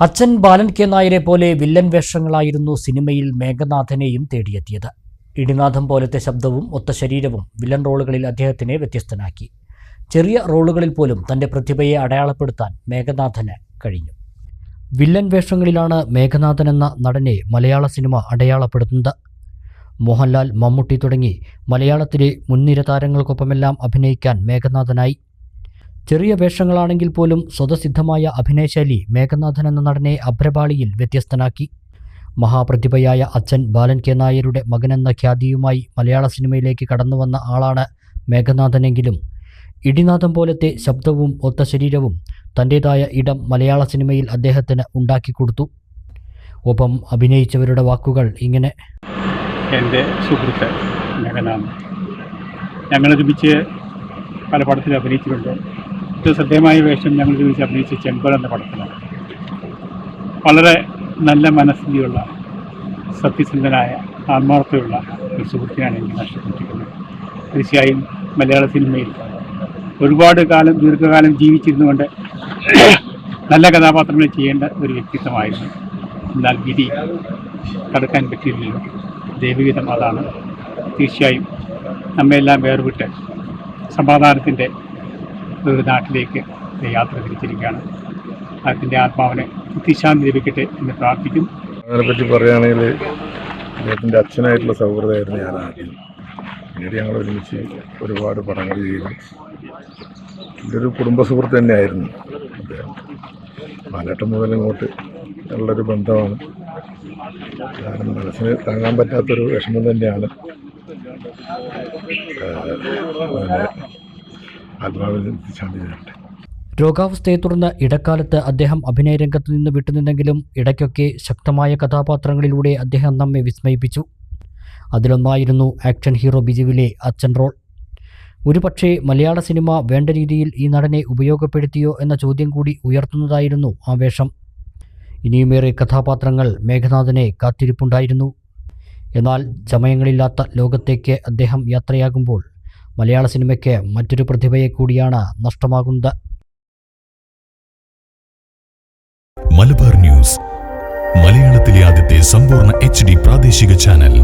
അച്ഛൻ ബാലൻ കെ നായരെ പോലെ വില്ലൻ വേഷങ്ങളായിരുന്നു സിനിമയിൽ മേഘനാഥനെയും തേടിയെത്തിയത്. ഇടിനാഥം പോലത്തെ ശബ്ദവും ഒത്ത ശരീരവും വില്ലൻ റോളുകളിൽ അദ്ദേഹത്തിനെ വ്യത്യസ്തനാക്കി. ചെറിയ റോളുകളിൽ പോലും തന്റെ പ്രതിഭയെ അടയാളപ്പെടുത്താൻ മേഘനാഥന് കഴിഞ്ഞു. വില്ലൻ വേഷങ്ങളിലാണ് മേഘനാഥൻ എന്ന നടനെ മലയാള സിനിമ അടയാളപ്പെടുത്തുന്നത്. മോഹൻലാൽ മമ്മൂട്ടി തുടങ്ങി മലയാളത്തിലെ മുൻനിര താരങ്ങൾക്കൊപ്പമെല്ലാം അഭിനയിക്കാൻ മേഘനാഥനായി. ചെറിയ വേഷങ്ങളാണെങ്കിൽ പോലും സ്വതസിദ്ധമായ അഭിനയശൈലി മേഘനാഥൻ എന്ന നടനെ അഭ്രപാളിയിൽ വ്യത്യസ്തനാക്കി. മഹാപ്രതിഭയായ അച്ഛൻ ബാലൻ കെ നായരുടെ മകനെന്ന ഖ്യാതിയുമായി മലയാള സിനിമയിലേക്ക് കടന്നുവന്ന ആളാണ് മേഘനാഥനെങ്കിലും. ഇടിനാഥം പോലത്തെ ശബ്ദവും ഒത്ത ശരീരവും തന്റേതായ ഇടം മലയാള സിനിമയിൽ അദ്ദേഹത്തിന് ഉണ്ടാക്കിക്കൊടുത്തു ഒപ്പം അഭിനയിച്ചവരുടെ വാക്കുകൾ ഇങ്ങനെ. എന്റെ സുഹൃത്ത് മേഘനാഥൻ. ഞങ്ങളൊരുമിച്ച് പല പടത്തിൽ അഭിനയിച്ചിട്ടുണ്ട്. ഏറ്റവും ശ്രദ്ധേയമായ വേഷം ഞങ്ങൾ ചോദിച്ച് അഭിനയിച്ച ചെങ്കോൽ എന്ന പടത്തിലാണ്. വളരെ നല്ല മനസ്ഥിതിയുള്ള സത്യസന്ധനായ ആത്മാർത്ഥയുള്ള ഒരു സുഹൃത്തിനാണ് എനിക്ക് നഷ്ടപ്പെട്ടിരിക്കുന്നത്. തീർച്ചയായും മലയാള സിനിമയിൽ ഒരുപാട് കാലം ദീർഘകാലം ജീവിച്ചിരുന്നുകൊണ്ട് നല്ല കഥാപാത്രങ്ങൾ ചെയ്യേണ്ട ഒരു വ്യക്തിത്വമായിരുന്നു. എന്നാൽ വിധി കടക്കാൻ പറ്റിയില്ലല്ലോ. ദൈവവിധം അതാണ്. തീർച്ചയായും നമ്മയെല്ലാം വേർവിട്ട് സമാധാനത്തിന്റെ നാട്ടിലേക്ക് യാത്ര തിരിച്ചിരിക്കുകയാണ്. അദ്ദേഹത്തിന്റെ ആത്മാവിനെ ബുദ്ധിശാന്തി ലഭിക്കട്ടെ എന്ന് പ്രാർത്ഥിക്കും അതിനെപ്പറ്റി പറയുകയാണെങ്കിൽ അദ്ദേഹത്തിന്റെ അച്ഛനായിട്ടുള്ള സൗഹൃദമായിരുന്നു ഞാൻ ആദ്യം. പിന്നീട് ഞങ്ങൾ ഒരുമിച്ച് ഒരുപാട് പടങ്ങൾ ചെയ്തു. എന്റെ ഒരു കുടുംബ സുഹൃത്ത് തന്നെയായിരുന്നു അദ്ദേഹം. ബാലേട്ടം മുതൽ ഇങ്ങോട്ട് ഉള്ളൊരു ബന്ധമാണ്. കാരണം മനസ്സിന് താങ്ങാൻ പറ്റാത്തൊരു വിഷമം തന്നെയാണ്. രോഗാവസ്ഥയെ തുടർന്ന് ഇടക്കാലത്ത് അദ്ദേഹം അഭിനയരംഗത്ത് നിന്ന് വിട്ടുനിന്നെങ്കിലും ഇടയ്ക്കൊക്കെ ശക്തമായ കഥാപാത്രങ്ങളിലൂടെ അദ്ദേഹം നമ്മെ വിസ്മയിപ്പിച്ചു. അതിലൊന്നായിരുന്നു ആക്ഷൻ ഹീറോ ബിജുവിലെ അച്ഛൻ റോൾ. ഒരുപക്ഷേ മലയാള സിനിമ വേണ്ട രീതിയിൽ ഈ നടനെ ഉപയോഗപ്പെടുത്തിയോ എന്ന ചോദ്യം കൂടി ഉയർത്തുന്നതായിരുന്നു ആ വേഷം ഇനിയുമേറെ കഥാപാത്രങ്ങൾ മേഘനാഥനെ കാത്തിരിപ്പുണ്ടായിരുന്നു. എന്നാൽ ചമയങ്ങളില്ലാത്ത ലോകത്തേക്ക് അദ്ദേഹം യാത്രയാകുമ്പോൾ മലയാള സിനിമയ്ക്ക് മറ്റൊരു പ്രതിഭയെ കൂടിയാണ് നഷ്ടമാകുന്നത്. മലബാർ ന്യൂസ് മലയാളത്തിലെ ആദ്യത്തെ സമ്പൂർണ എച്ച് പ്രാദേശിക ചാനൽ.